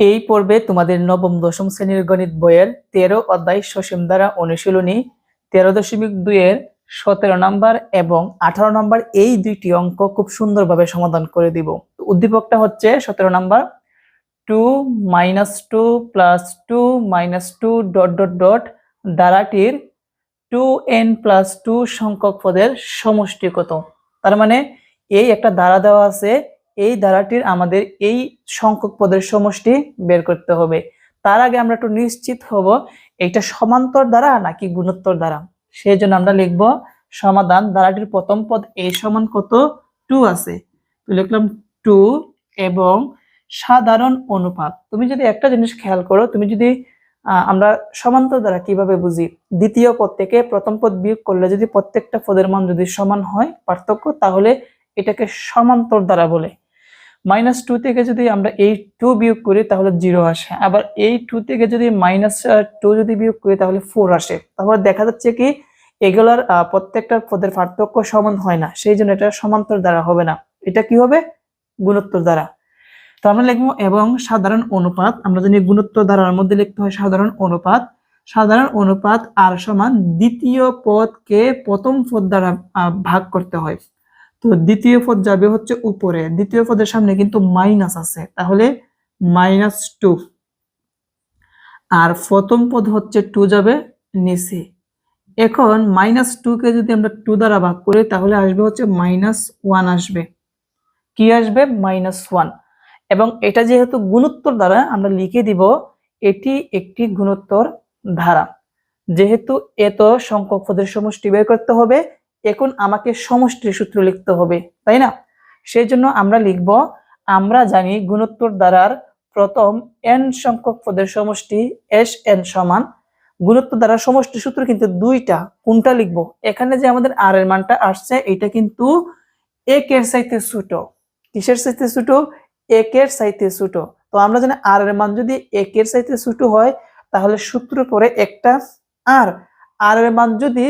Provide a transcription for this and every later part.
এই পর্বে তোমাদের নবম, দশম শ্রেণির গণিত বইয়ের তেরো অধ্যায় সসীম দ্বারা অনুশীলনী তেরো দশমিক দুইয়ের সতেরো নম্বর এবং আঠারো নম্বর এই দুইটি অঙ্ক খুব সুন্দরভাবে সমাধান করে দিব। উদ্দীপকটা হচ্ছে সতেরো নম্বর, two minus two plus two minus two dot dot dot দ্বারাটির two n plus two সংখ্যক পদের সমষ্টি কত? তার মানে এই একটা দ্বারা দেওয়া আছে এই ধারাটির আমাদের এই সংখ্যক পদের সমষ্টি বের করতে হবে। তার আগে আমরা একটু নিশ্চিত হব এটা সমান্তর দ্বারা নাকি গুণোত্তর দ্বারা সেই জন্য আমরা লিখব, সমাধান, ধারাটির প্রথম পদ এ সমান কত? টু আছে। তো লিখলাম টু এবং সাধারণ অনুপাত। তুমি যদি একটা জিনিস খেয়াল করো, তুমি যদি আমরা সমান্তর দ্বারা কীভাবে বুঝি? দ্বিতীয় পদ থেকে প্রথম পদ বিয়োগ করলে যদি প্রত্যেকটা পদের মান যদি সমান হয়, পার্থক্য, তাহলে এটাকে সমান্তর দ্বারা বলে। মাইনাস টু থেকে যদি আমরা এই টু বিয়োগ করি, তাহলে জিরো আসে। আবার এই টু থেকে যদি মাইনাস টু যদি বিয়োগ করি, তাহলে ফোর আসে। তারপরে দেখা যাচ্ছে কি, এগুলার প্রত্যেকটার পদের পার্থক্য সমান হয় না। সেই জন্য এটা সমান্তর দ্বারা হবে না। এটা কি হবে? গুণোত্তর দ্বারা। তো আমরা লিখব, এবং সাধারণ অনুপাত, আমরা জানি গুণোত্তর দ্বারার মধ্যে লিখতে হয় সাধারণ অনুপাত। সাধারণ অনুপাত আর সমান দ্বিতীয় পদকে প্রথম পদ দ্বারা ভাগ করতে হয়। তো দ্বিতীয় পদ যাবে হচ্ছে উপরে। দ্বিতীয় পদের সামনে কিন্তু মাইনাস আছে। তাহলে মাইনাস টু। আর প্রথম পদ হচ্ছে টু যাবে নিচে। এখন মাইনাস টু কে যদি আমরা টু দ্বারা ভাগ করি, তাহলে আসবে হচ্ছে মাইনাস ওয়ান আসবে। কি আসবে? Minus one. এবং এটা যেহেতু গুণোত্তর দ্বারা আমরা লিখে দিব, এটি একটি গুণোত্তর ধারা। যেহেতু এত সংখ্যক পদের সমষ্টি বের করতে হবে এখন আমাকে সমষ্টির সূত্র লিখতে হবে, তাই না? সেই জন্য আমরা লিখব, আমরা জানি গুণোত্তর দ্বারার প্রথম এন সংখ্যক পদের সমষ্টি এস এন সমান, গুণোত্তর দ্বারা সমষ্টি সূত্র কিন্তু দুইটা, কোনটা লিখব? এখানে যে আমাদের আর এর মানটা আসছে, এটা কিন্তু একের চাইতে ছোট। কিসের চাইতে ছোট? একের চাইতে ছোট। তো আমরা জানি আর এর মান যদি একের চাইতে ছোট হয়, তাহলে সূত্র পরে একটা আর আর এর মান যদি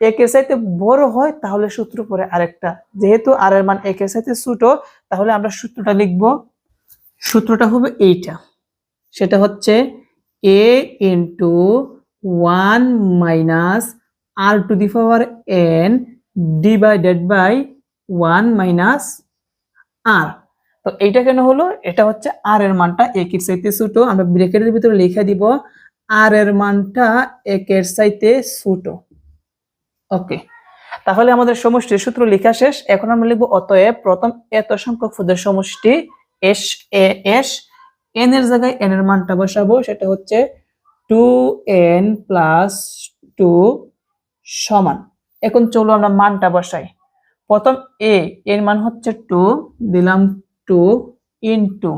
একের চাইতে বড় হয়, তাহলে সূত্র পরে আরেকটা। যেহেতু আর এর মান একের চাইতে ছোট, তাহলে আমরা সূত্রটা লিখব। সূত্রটা হবে এইটা। সেটা হচ্ছে a into one minus r to the power n divided by one minus r তো এইটা কেন হলো? এটা হচ্ছে আর এর মানটা একের চাইতে ছোট। আমরা ব্রেকেটের ভিতরে লিখে দিব আর এর মানটা একের চাইতে ছোট। ওকে তাহলে আমাদের সমষ্টির সূত্র লেখা শেষ। এখন আমরা লিখব অতএব প্রথম এত সংখ্যক পদের সমষ্টি এস, এ, এস। এন এর জায়গায় এন এর মানটা বসাবো। সেটা হচ্ছে টু এন প্লাস টু সমান। এখন চলো আমরা মানটা বসাই। প্রথম এ এর মান হচ্ছে টু দিলাম টু ইনটু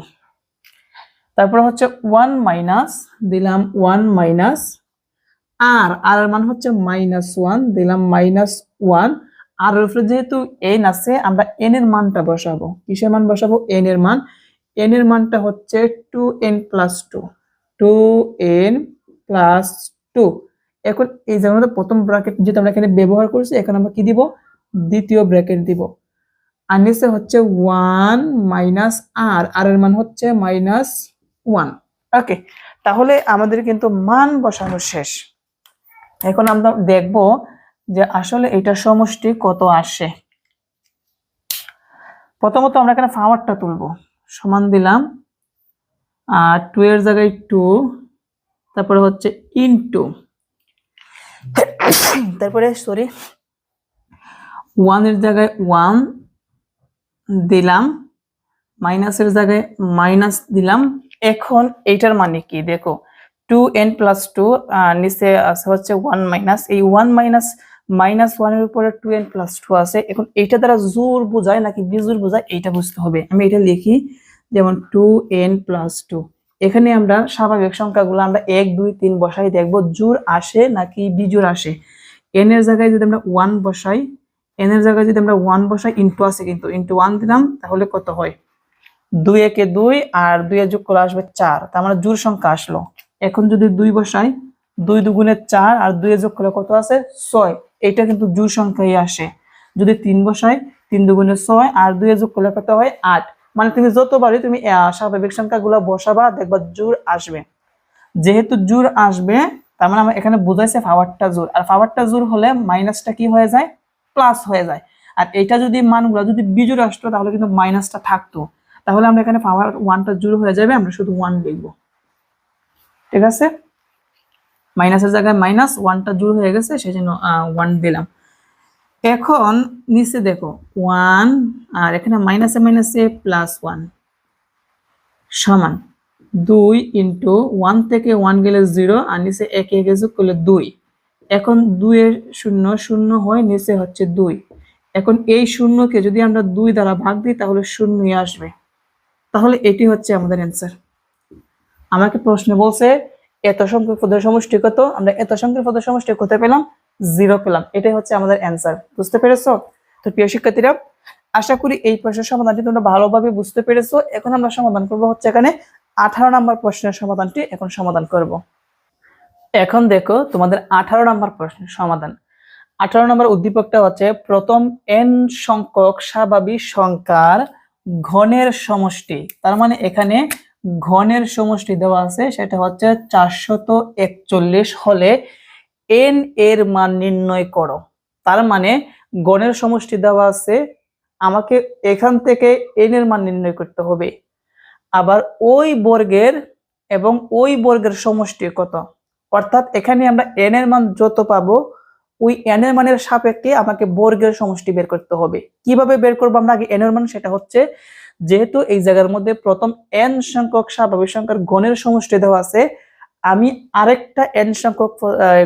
তারপর হচ্ছে ওয়ান মাইনাস দিলাম ওয়ান মাইনাস আর আর এর মান হচ্ছে মাইনাস ওয়ান দিলাম মাইনাস ওয়ান আর এর উপরে যেহেতু এন আছে, আমরা এন এর মানটা বসাবো। কিসের মান বসাবো? এন এর মান। এন এর মানটা হচ্ছে two n plus two two n plus two এখন এই যে প্রথম ব্র্যাকেট যেটা আমরা এখানে ব্যবহার করছি, এখন আমরা কি দিব? দ্বিতীয় ব্র্যাকেট দিব। আর নিচে হচ্ছে ওয়ান মাইনাস আর আর এর মান হচ্ছে মাইনাস ওয়ান ওকে তাহলে আমাদের কিন্তু মান বসানো শেষ। এখন আমরা দেখব যে আসলে এটা সমষ্টি কত আসে। প্রথমত আমরা এখানে পাওয়ারটা তুলবো। সমান দিলাম আর টু এর জায়গায় টু তারপরে হচ্ছে ইনটু তারপরে সরি ওয়ানের জায়গায় ওয়ান দিলাম মাইনাসের জায়গায় মাইনাস দিলাম। এখন এইটার মানে কি? দেখো টু এন প্লাস টু নিচে আছে হচ্ছে ওয়ান মাইনাস এই ওয়ান মাইনাস মাইনাস ওয়ানের উপরে টু এন প্লাস টু আছে। এখন এইটা দ্বারা জোর বোঝায় নাকি বিজোর বোঝায় এইটা বুঝতে হবে। আমি এটা লিখি, যেমন টু এন প্লাস টু এখানে আমরা স্বাভাবিক সংখ্যাগুলো আমরা এক, দুই, তিন বসাই, দেখব জোর আসে নাকি বিজোর আসে। এন এর জায়গায় যদি আমরা ওয়ান বসাই এন এর জায়গায় যদি আমরা ওয়ান বসাই ইন্টু আছে কিন্তু। ইন্টু ওয়ান দিলাম, তাহলে কত হয়? দুই একে দুই আর দুই যোগ করে আসবে চার। তার মানে জোর সংখ্যা আসলো। এখন যদি দুই বসাই, দুই দুগুণে চার আর দুই যোগ করলে কত আছে? ছয়। এটা কিন্তু জোর সংখ্যাই আসে। যদি তিন বসাই, তিন দুগুণে ছয় আর দুই যোগ করলে কত হয়? আট। মানে তুমি যতবারই তুমি স্বাভাবিক সংখ্যাগুলো বসাবা, দেখবা জোর আসবে। যেহেতু জোর আসবে, তার মানে আমার এখানে বোঝাইছে পাওয়ারটা জোর আর পাওয়ারটা জোর হলে মাইনাসটা কি হয়ে যায়? প্লাস হয়ে যায়। আর এটা যদি মানগুলো যদি বিজোর আসতো, তাহলে কিন্তু মাইনাসটা থাকতো। তাহলে আমরা এখানে পাওয়ার ওয়ানটা জোর হয়ে যাবে, আমরা শুধু ওয়ান লিখব। ঠিক আছে? মাইনাসের জায়গায় মাইনাস ওয়ানটা জোর হয়ে গেছে সেই জন্য ওয়ান দিলাম। এখন নিচে দেখো, ওয়ান, আর এখানে মাইনাসে মাইনাসে প্লাস ওয়ান। সমান দুই ইন্টু ওয়ান থেকে ওয়ান গেলে জিরো, আর নিচে একে একে যোগ করলে দুই। এখন দুইয়ের শূন্য শূন্য হয় নিচে হচ্ছে দুই। এখন এই শূন্যকে যদি আমরা দুই দ্বারা ভাগ দিই, তাহলে শূন্যই আসবে। তাহলে এটি হচ্ছে আমাদের অ্যান্সার আমাকে প্রশ্ন বলছে, এত সংখ্যক পদের সমষ্টি কত? আমরা এত সংখ্যক পদের সমষ্টি কত পেলাম? জিরো পেলাম। এটাই হচ্ছে আমাদের অ্যান্সার বুঝতে পেরেছ? তো প্রিয় শিক্ষার্থীরা, আশা করি এই প্রশ্নের সমাধানটি তোমরা ভালোভাবে বুঝতে পেরেছ। এখন আমরা সমাধান করব হচ্ছে এখানে আঠারো নম্বর প্রশ্নের সমাধানটি এখন সমাধান করব। এখন দেখো তোমাদের আঠারো নম্বর প্রশ্নের সমাধান। আঠারো নম্বর উদ্দীপকটা হচ্ছে, প্রথম এন সংখ্যক স্বাভাবিক সংখ্যার ঘনের সমষ্টি। তার মানে এখানে ঘনের সমষ্টি দেওয়া আছে, সেটা হচ্ছে চারশত একচল্লিশ হলে এন এর মান নির্ণয় করো। তার মানে গণের সমষ্টি দেওয়া আছে, আমাকে এখান থেকে এন এর মান নির্ণয় করতে হবে। আবার ওই বর্গের এবং ওই বর্গের সমষ্টি কত? অর্থাৎ এখানে আমরা এন এর মান যত পাবো, ওই এন এর মানের সাপেক্ষে আমাকে বর্গের সমষ্টি বের করতে হবে। কীভাবে বের করব আমরা আগে এন এর মান, সেটা হচ্ছে যেহেতু এই জায়গার মধ্যে প্রথম এন সংখ্যক স্বাভাবিক সংখ্যার গণের সমষ্টি দেওয়া আছে, আমি আরেকটা এন সংখ্যক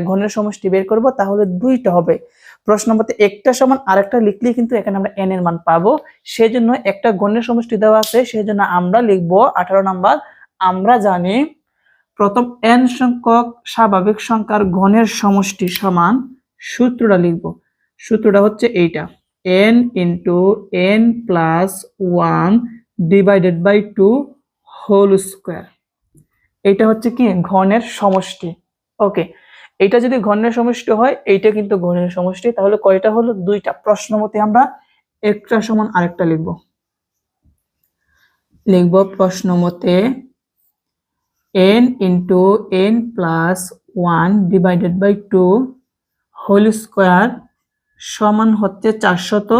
ঘনের সমষ্টি বের করব, তাহলে দুইটা হবে। প্রশ্ন মতে একটা সমান আরেকটা লিখলেই কিন্তু এখানে আমরা এন এর মান পাবো। সেজন্য একটা গণের সমষ্টি দেওয়া আছে সেই জন্য আমরা লিখব আঠারো নাম্বার। আমরা জানি প্রথম এন সংখ্যক স্বাভাবিক সংখ্যার ঘনের সমষ্টি সমান সূত্রটা লিখব। সূত্রটা হচ্ছে এইটা। N into n plus one divided by two whole square এটা হচ্ছে কি ঘনের সমষ্টি। ওকে এটা যদি ঘনের সমষ্টি হয়, এইটা কিন্তু ঘনের সমষ্টি। তাহলে কয়টা হলো? দুইটা। প্রশ্ন মতে আমরা একটা সমান আরেকটা লিখব। লিখব প্রশ্ন মতে n into n plus one divided by two whole square সমান হচ্ছে চারশত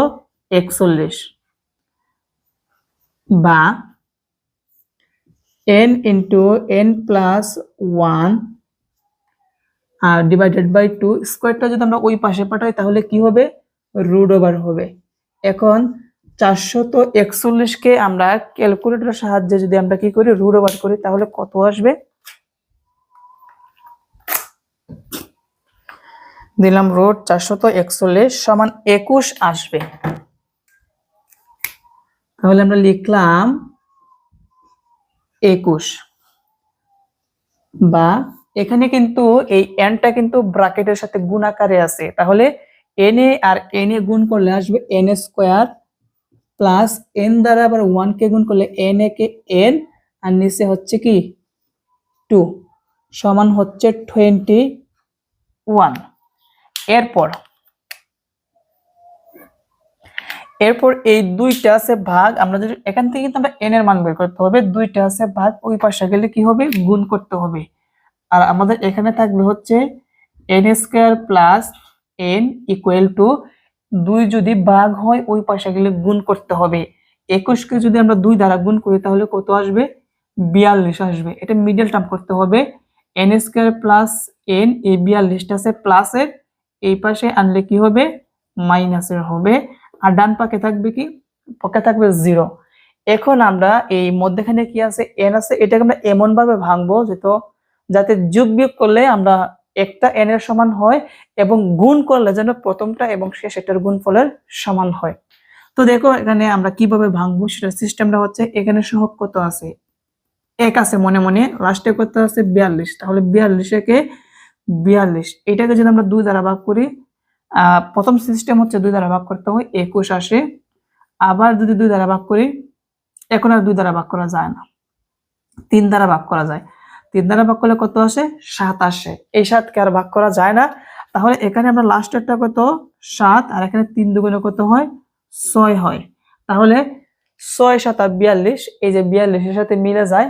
একচল্লিশ। বা n into n plus one R divided by two স্কোয়ারটা যদি আমরা ওই পাশে পাঠাই, তাহলে কি হবে? রুট ওভার হবে। এখন চারশত একচল্লিশকে আমরা ক্যালকুলেটরের সাহায্যে যদি আমরা কি করি? রুট ওভার করি, তাহলে কত আসবে? দিলাম রুট চারশত একচল্লিশ সমান একুশ আসবে। তাহলে আমরা লিখলাম একুশ। বা এখানে কিন্তু এই এনটা কিন্তু ব্রাকেটের সাথে গুণ আকারে আছে। তাহলে N A R N A গুণ করলে আসবে এন স্কোয়ার প্লাস এন দ্বারা আবার ওয়ান কে গুণ করলে এন এ কে এন আর নিচে হচ্ছে কি? টু সমান হচ্ছে টোয়েন্টি ওয়ান এরপর এরপর এই দুইটা আছে ভাগ, আমরা যদি এখান থেকে কিন্তু আমরা এন এর মান বের করতে হবে, দুইটা আছে ভাগ, ওই পাশে গেলে কি হবে? গুণ করতে হবে। আর আমাদের এখানে থাকবে হচ্ছে n square plus n equal to দুই যদি ভাগ হয়, ওই পাশে গেলে গুণ করতে হবে। একুশকে যদি আমরা দুই দ্বারা গুণ করি, তাহলে কত আসবে? বিয়াল্লিশ আসবে। এটা মিডল টার্ম করতে হবে। এন স্কোয়ার প্লাস এন এই বিয়াল্লিশটা আছে প্লাসের এই পাশে আনলে কি হবে? মাইনাসের হবে। আর ডান পাকে থাকবে কি? পকে থাকবে জিরো এখন আমরা এই মধ্যেখানে কি আছে? এন আছে। এটাকে আমরা এমন ভাবে ভাঙবো যেহেতু যাতে যোগ বিয়োগ করলে আমরা একটা এন এর সমান হয় এবং গুণ করলে যেন প্রথমটা এবং শেষেরটার গুণফলের সমান হয়। তো দেখো, এখানে আমরা কীভাবে ভাঙবো? সেটার সিস্টেমটা হচ্ছে এখানে সহগ কত আছে? এক আছে মনে মনে। লাস্টে কত আছে? বিয়াল্লিশ। তাহলে বিয়াল্লিশ একে বিয়াল্লিশ। এটাকে যদি আমরা দুই দ্বারা ভাগ করি প্রথম সিস্টেম হচ্ছে দুই দ্বারা ভাগ করতে হয়, একুশ আসে। আবার যদি দুই দ্বারা ভাগ করি, এখন আর দুই দ্বারা ভাগ করা যায় না। তিন দ্বারা ভাগ করা যায়। তিন দ্বারা ভাগ করলে কত আসে? সাত আসে। এই সাতকে আর ভাগ করা যায় না। তাহলে এখানে আমরা লাস্টেরটা কত? সাত। আর এখানে তিন দুগুণে কত হয়? ছয় হয়। তাহলে ছয়, সাত আর বিয়াল্লিশ, এই যে বিয়াল্লিশের সাথে মিলে যায়।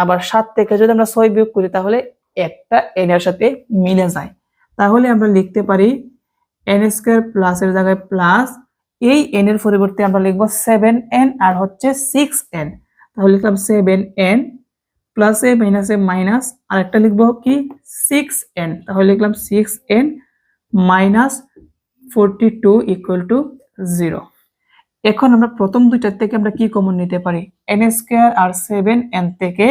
আবার সাত থেকে যদি আমরা ছয় বিয়োগ করি, তাহলে একটা এন এর সাথে মিলে যায়। তাহলে আমরা লিখতে পারি এন স্কোয়ার প্লাসের জায়গায় প্লাস এই এন এর পরিবর্তে আমরা লিখব সেভেন এন আর হচ্ছে সিক্স এন তাহলে লিখলাম seven n plus a minus a minus আর একটা লিখব কি? সিক্স এন তাহলে লিখলাম six n minus forty two equal to zero এখন আমরা প্রথম দুইটার থেকে আমরা কি কমন নিতে পারি? এন স্কোয়ার আর সেভেন এন থেকে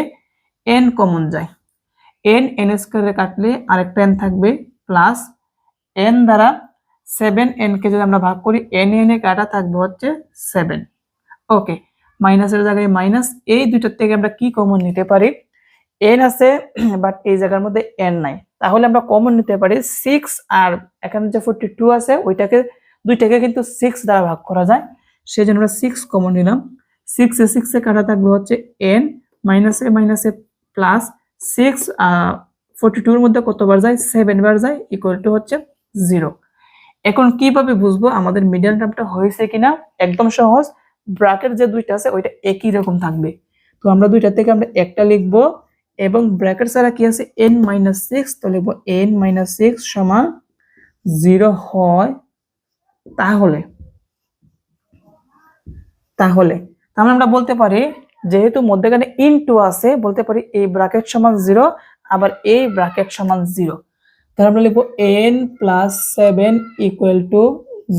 এন কমন যায়। এন এন স্কোয়ারে কাটলে আরেকটা এন থাকবে প্লাস এন দ্বারা সেভেন এন কে যদি আমরা ভাগ করি এন এন এ কাটা থাকবে হচ্ছে সেভেন ওকে মাইনাসের জায়গায় মাইনাস এই দুইটার থেকে আমরা কি কমন নিতে পারি? এন আছে বাট এই জায়গার মধ্যে এন নাই। তাহলে আমরা কমন নিতে পারি সিক্স আর এখানে যে ফোরটি টু আছে, ওইটাকে দুইটাকে কিন্তু সিক্স দ্বারা ভাগ করা যায়। সেই জন্য আমরা সিক্স কমন নিলাম। সিক্স সিক্স কাটা থাকবে হচ্ছে এন মাইনাসে মাইনাসে প্লাস সিক্স ফোরটি টুর মধ্যে কতবার যায়? সেভেন বার যায় ইকুয়াল টু হচ্ছে জিরো এখন কীভাবে বুঝব আমাদের মিডিয়াল টার্মটা হয়েছে কিনা? একদম সহজ। ব্র্যাকেট যে দুইটা আছে, ওইটা একই রকম থাকবে। তো আমরা দুইটা থেকে আমরা একটা লিখব এবং ব্র্যাকেট ছাড়া কি আছে? এন মাইনাস সিক্স তো লিখব এন মাইনাস সিক্স সমান জিরো হয় তাহলে। তাহলে তাহলে আমরা বলতে পারি যেহেতু মধ্যেখানে ইনটু আছে, বলতে পারি এই ব্র্যাকেট সমান জিরো আবার এই ব্র্যাকেট সমান জিরো তাহলে আমরা লিখব n plus seven equal to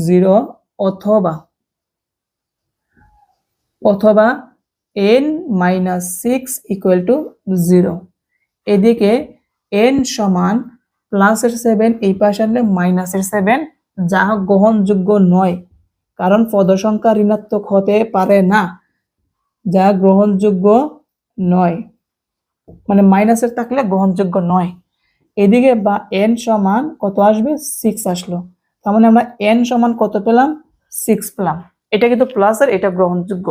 zero অথবা অথবা n minus six equal to zero এদিকে এন সমান প্লাসের সেভেন এই পাশে আনলে মাইনাসের সেভেন যা গ্রহণযোগ্য নয়, কারণ পদসংখ্যা ঋণাত্মক হতে পারে না। যা গ্রহণযোগ্য নয়। মানে মাইনাসের থাকলে গ্রহণযোগ্য নয়। এদিকে বা এন সমান কত আসবে? সিক্স আসলো। তার মানে আমরা এন সমান কত পেলাম? সিক্স পেলাম। এটা কিন্তু প্লাসের এটা গ্রহণযোগ্য।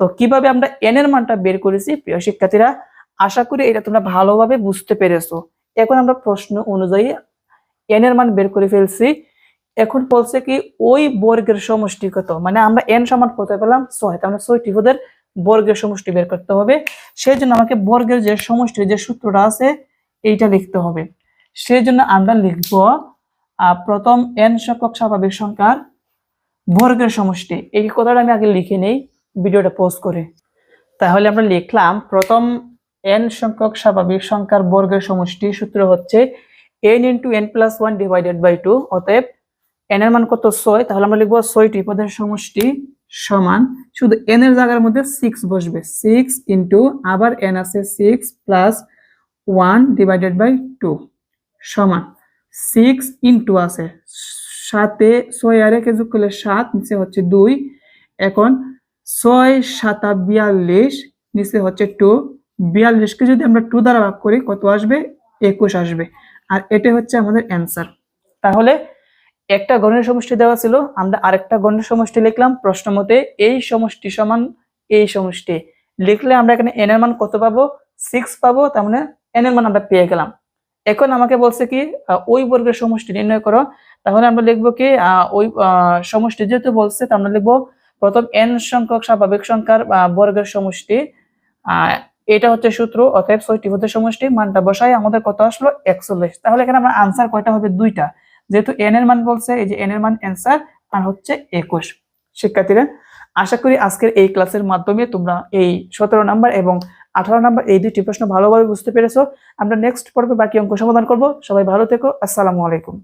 তো কীভাবে আমরা এন এর মানটা বের করেছি? প্রিয় শিক্ষার্থীরা, আশা করি এটা তোমরা ভালোভাবে বুঝতে পেরেছ। এখন আমরা প্রশ্ন অনুযায়ী এন এর মান বের করে ফেলছি। এখন বলছে কি, ওই বর্গের সমষ্টি কত? মানে আমরা এন সমান কত পেলাম? ছয়। তার মানে ছয়টি পদের বর্গের সমষ্টি বের করতে হবে। সেই জন্য আমাকে বর্গের যে সমষ্টি, যে সূত্রটা আছে, এইটা লিখতে হবে। সেই জন্য আমরা লিখব প্রথম এন সংখ্যক স্বাভাবিক সংখ্যার বর্গের সমষ্টি। এই কথাটা আমি আগে লিখে নেই, ভিডিওটা পোস্ট করে। তাহলে আমরা লিখলাম, প্রথম এন সংখ্যক স্বাভাবিক সংখ্যার বর্গের সমষ্টি সূত্র হচ্ছে n into n plus one divided by two অতএব এন এর মান কত ছয়? তাহলে আমরা লিখব ছয়টি পদের সমষ্টি। সমান, শুধু এন এর জায়গার মধ্যে সিক্স বসবে। সিক্স ইন্টু আবার এন আছে six plus one divided by two সমান। সিক্স ইন্টু আছে। সাতে ছয় আর একে যোগ করলে সাত, নিচে হচ্ছে দুই। এখন ছয় সাতা বিয়াল্লিশ, নিচে হচ্ছে টু বিয়াল্লিশকে যদি আমরা টু দ্বারা ভাগ করি, কত আসবে? একুশ আসবে। আর এটা হচ্ছে আমাদের অ্যান্সার তাহলে একটা গণের সমষ্টি দেওয়া ছিল, আমরা আরেকটা গণের সমষ্টি লিখলাম, প্রশ্ন মতে এই সমষ্টি সমান এই সমষ্টি। লিখলে আমরা এখানে এন এর মান কত পাবো? সিক্স পাবো, তার মানে এন এর মান আমরা পেয়ে গেলাম। এখন আমাকে বলছে কি ওই বর্গের সমষ্টি নির্ণয় করো। তাহলে আমরা লিখব কি ওই সমষ্টি যেহেতু বলছে তা আমরা লিখব প্রথম এন সংখ্যক স্বাভাবিক সংখ্যার বর্গের সমষ্টি। এটা হচ্ছে সূত্র, অতএব ছয়টি পদের সমষ্টি, মানটা বসাই আমাদের কত আসলো? একচল্লিশ। তাহলে এখানে আমরা আনসার কয়টা হবে? দুইটা। যেহেতু এন এর মান বলছে, এই যে এন এর মান অ্যান্সার আর হচ্ছে একুশ। শিক্ষার্থীরা, আশা করি আজকের এই ক্লাসের মাধ্যমে তোমরা এই সতেরো নাম্বার এবং আঠারো নাম্বার এই দুটি প্রশ্ন ভালোভাবে বুঝতে পেরেছ। আমরা নেক্সট পর্বে বাকি অঙ্ক সমাধান করব। সবাই ভালো থেকো। আসসালামু আলাইকুম।